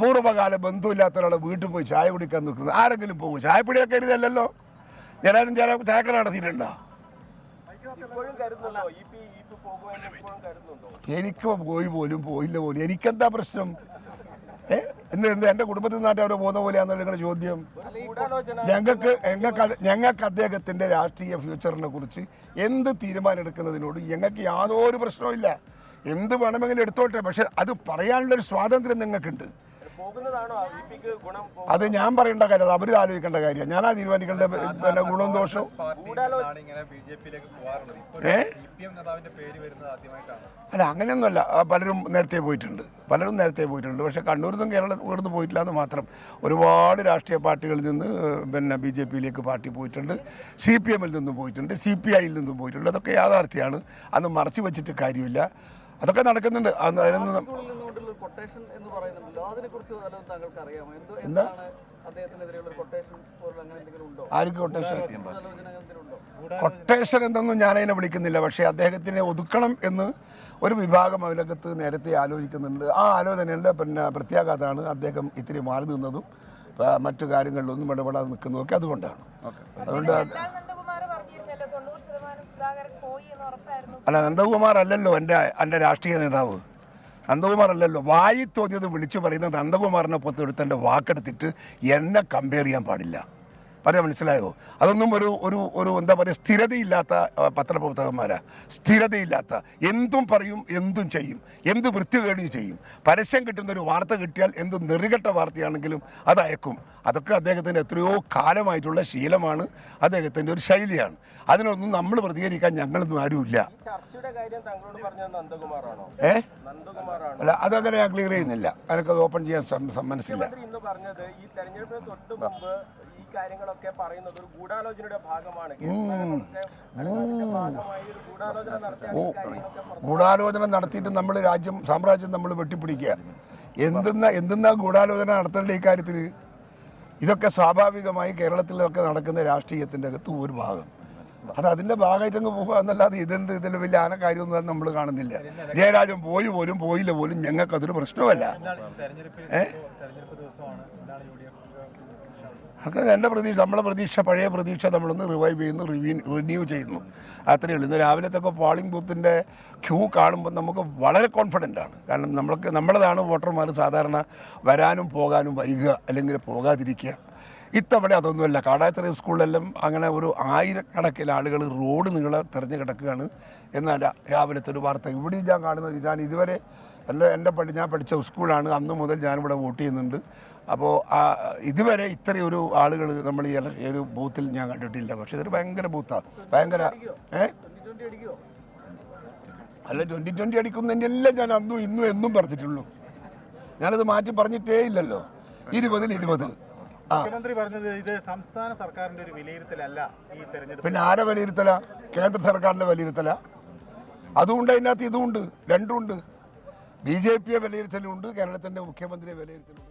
പൂർവകാല ബന്ധുവില്ലാത്ത ഒരാൾ വീട്ടിൽ പോയി ചായ കുടിക്കാൻ നിൽക്കുന്നത്. ആരെങ്കിലും പോകും ചായ ചായപ്പൊടിയൊക്കെ എഴുതല്ലോ ഞാനും ചില ചായക്കട നടത്തിയിട്ടുണ്ടോ? എനിക്ക് പോയി പോലും പോയില്ല പോലും. എനിക്കെന്താ പ്രശ്നം? ഏ? എന്ന് എന്ത് എന്റെ കുടുംബത്തിൽ നിന്നായിട്ട് അവർ പോകുന്ന പോലെയാണെന്നുള്ള നിങ്ങളുടെ ചോദ്യം? ഞങ്ങൾക്ക് ഞങ്ങൾക്ക് ഞങ്ങൾക്ക് അദ്ദേഹത്തിന്റെ രാഷ്ട്രീയ ഫ്യൂച്ചറിനെ കുറിച്ച് എന്ത് തീരുമാനം എടുക്കുന്നതിനോട് ഞങ്ങൾക്ക് യാതൊരു പ്രശ്നവുമില്ല എന്ത് വേണമെങ്കിലും എടുത്തോട്ടെ. പക്ഷെ അത് പറയാനുള്ളൊരു സ്വാതന്ത്ര്യം നിങ്ങൾക്കുണ്ട്. പോകുന്നതാണോ ഇ ഗുണം അത് ഞാൻ പറയേണ്ട കാര്യം അത് അവർ ആലോചിക്കേണ്ട കാര്യം ഞാനാ തീരുമാനിക്കേണ്ട പിന്നെ ഗുണവും ദോഷവും ഏ? അല്ല അങ്ങനെയൊന്നുമല്ല. പലരും നേരത്തെ പോയിട്ടുണ്ട്. പലരും നേരത്തെ പോയിട്ടുണ്ട്. പക്ഷേ കണ്ണൂരിൽ നിന്നും കേരളത്തിൽ ഇവിടുന്ന് പോയിട്ടില്ല എന്ന് മാത്രം. ഒരുപാട് രാഷ്ട്രീയ പാർട്ടികളിൽ നിന്ന് പിന്നെ ബി ജെ പിയിലേക്ക് പാർട്ടി പോയിട്ടുണ്ട്. സി പി എമ്മിൽ നിന്നും പോയിട്ടുണ്ട്. സി പി ഐയിൽ നിന്നും പോയിട്ടുണ്ട്. അതൊക്കെ യാഥാർത്ഥ്യമാണ്. അന്ന് മറച്ചു വെച്ചിട്ട് കാര്യമില്ല. അതൊക്കെ നടക്കുന്നുണ്ട്. അതിനൊന്നും കൊട്ടേഷൻ എന്ന് പറയുന്നുണ്ടല്ലോ. അതിനെ കുറിച്ച് വല്ലതും അറിയാമോ എന്താണ് അദ്ദേഹത്തിനെതിരെയുള്ള ഒരു കൊട്ടേഷൻ പോലുള്ള അങ്ങനെ എന്തെങ്കിലും ഉണ്ടോ? ആർക്ക് കൊട്ടേഷൻ ഗൂഢാലോചന അങ്ങനെ എന്തെങ്കിലും ഉണ്ടോ? കൊട്ടേഷൻ എന്നൊന്നും ഞാനതിനെ വിളിക്കുന്നില്ല. പക്ഷേ അദ്ദേഹത്തിനെ ഒതുക്കണം എന്ന് ഒരു വിഭാഗം അതിനകത്ത് നേരത്തെ ആലോചിക്കുന്നുണ്ട്. ആ ആലോചനയുടെ പിന്നെ പ്രത്യാഘാതമാണ് അദ്ദേഹം ഇത്തിരി മാറി നിന്നതും മറ്റു കാര്യങ്ങളിലൊന്നും ഇടപെടാതെ നിൽക്കുന്നതും ഒക്കെ അതുകൊണ്ടാണ് അതുകൊണ്ട് അല്ല നന്ദകുമാർ അല്ലല്ലോ എന്റെ എന്റെ രാഷ്ട്രീയ നേതാവ്. നന്ദകുമാർ അല്ലല്ലോ വായി തോന്നിയത് വിളിച്ചു പറയുന്ന നന്ദകുമാറിനെ പുറത്തെടുത്ത് എന്റെ വാക്കെടുത്തിട്ട് എന്നെ കമ്പയർ ചെയ്യാൻ പാടില്ല. പറയാൻ മനസ്സിലായോ? അതൊന്നും ഒരു ഒരു ഒരു എന്താ പറയുക സ്ഥിരതയില്ലാത്ത പത്രപ്രവർത്തകന്മാരാ. സ്ഥിരതയില്ലാത്ത. എന്തും പറയും എന്തും ചെയ്യും. എന്ത് വൃത്തികേടും ചെയ്യും. പരസ്യം കിട്ടുന്ന ഒരു വാർത്ത കിട്ടിയാൽ എന്ത് നെറികെട്ട വാർത്തയാണെങ്കിലും അത് അയക്കും. അതൊക്കെ അദ്ദേഹത്തിന്റെ എത്രയോ കാലമായിട്ടുള്ള ശീലമാണ്. അദ്ദേഹത്തിന്റെ ഒരു ശൈലിയാണ്. അതിനൊന്നും നമ്മൾ പ്രതികരിക്കാൻ ഞങ്ങളൊന്നും ആരുമില്ല. ഏ? അല്ല അതങ്ങനെ ഞാൻ ക്ലിയർ ചെയ്യുന്നില്ല. എനിക്കത് ഓപ്പൺ ചെയ്യാൻ മനസ്സില്ല കാര്യങ്ങളൊക്കെ പറയുന്നത് ഒരു ഗൂഢാലോചനയുടെ ഭാഗമാണ് ഗൂഢാലോചന നടത്തിയിട്ട് നമ്മൾ രാജ്യം സാമ്രാജ്യം നമ്മൾ വെട്ടിപ്പിടിക്കുക. എന്തെന്ന എന്തെന്നാ ഗൂഢാലോചന നടത്തേണ്ട ഈ കാര്യത്തിൽ? ഇതൊക്കെ സ്വാഭാവികമായി കേരളത്തിലൊക്കെ നടക്കുന്ന രാഷ്ട്രീയത്തിന്റെ അകത്ത് ഒരു ഭാഗം. അത് അതിന്റെ ഭാഗമായിട്ട് അങ്ങ് പോകുക എന്നല്ലാതെ ഇതെന്ത് ഇതിൽ വലിയ ആന കാര്യമൊന്നും നമ്മൾ കാണുന്നില്ല. ജയരാജൻ പോയി പോലും പോയില്ല പോലും ഞങ്ങൾക്ക് അതൊരു പ്രശ്നമല്ല. അതൊക്കെ എന്റെ പ്രതീക്ഷ നമ്മളെ പ്രതീക്ഷ പഴയ പ്രതീക്ഷ നമ്മളൊന്ന് റിവൈവ് ചെയ്യുന്നു റിന്യൂ ചെയ്യുന്നു. അത്രയേ ഉള്ളൂ. ഇന്ന് രാവിലത്തൊക്കെ പോളിംഗ് ബൂത്തിന്റെ ക്യൂ കാണുമ്പോൾ നമുക്ക് വളരെ കോൺഫിഡന്റ് ആണ്. കാരണം നമ്മൾക്ക് നമ്മളതാണ് വോട്ടർമാർ സാധാരണ വരാനും പോകാനും വൈകുക അല്ലെങ്കിൽ പോകാതിരിക്കുക. ഇത്തവണ അതൊന്നുമല്ല. കാടാത്തറ സ്കൂളിലെല്ലാം അങ്ങനെ ഒരു ആയിരക്കണക്കിന് ആളുകൾ റോഡ് നീളെ തെരഞ്ഞു കിടക്കുകയാണ്. എന്നല്ല രാവിലത്തെ ഒരു വാർത്ത. ഇവിടെ ഞാൻ കാണുന്നത് ഞാൻ ഇതുവരെ എന്റെ എന്റെ പഠി ഞാൻ പഠിച്ച സ്കൂളാണ്. അന്ന് മുതൽ ഞാനിവിടെ വോട്ട് ചെയ്യുന്നുണ്ട്. അപ്പോൾ ആ ഇതുവരെ ഇത്രയൊരു ആളുകൾ നമ്മൾ ഈ ഒരു ബൂത്തിൽ ഞാൻ കണ്ടിട്ടില്ല. പക്ഷെ ഇതൊരു ഭയങ്കര ബൂത്താണ് ഭയങ്കര ഏ? അല്ല ട്വന്റി ട്വന്റി അടിക്കുന്നതിന്റെ എല്ലാം ഞാൻ അന്നും ഇന്നും എന്നും പറഞ്ഞിട്ടുള്ളൂ. ഞാനത് മാറ്റി പറഞ്ഞിട്ടേ ഇല്ലല്ലോ. ഇരുപതിൽ ഇരുപത്. മുഖ്യമന്ത്രി പറഞ്ഞത് ഇത് സംസ്ഥാന സർക്കാരിന്റെ ഒരു വിലയിരുത്തലല്ല ഈ തെരഞ്ഞെടുപ്പ്. പിന്നെ ആരെ വിലയിരുത്തല? കേന്ദ്ര സർക്കാരിന്റെ വിലയിരുത്തല. അതുകൊണ്ട് അതിനകത്ത് ഇതുമുണ്ട് രണ്ടുമുണ്ട് ബി ജെ പിയെ വിലയിരുത്തലുണ്ട് കേരളത്തിന്റെ മുഖ്യമന്ത്രിയെ വിലയിരുത്തലുണ്ട്.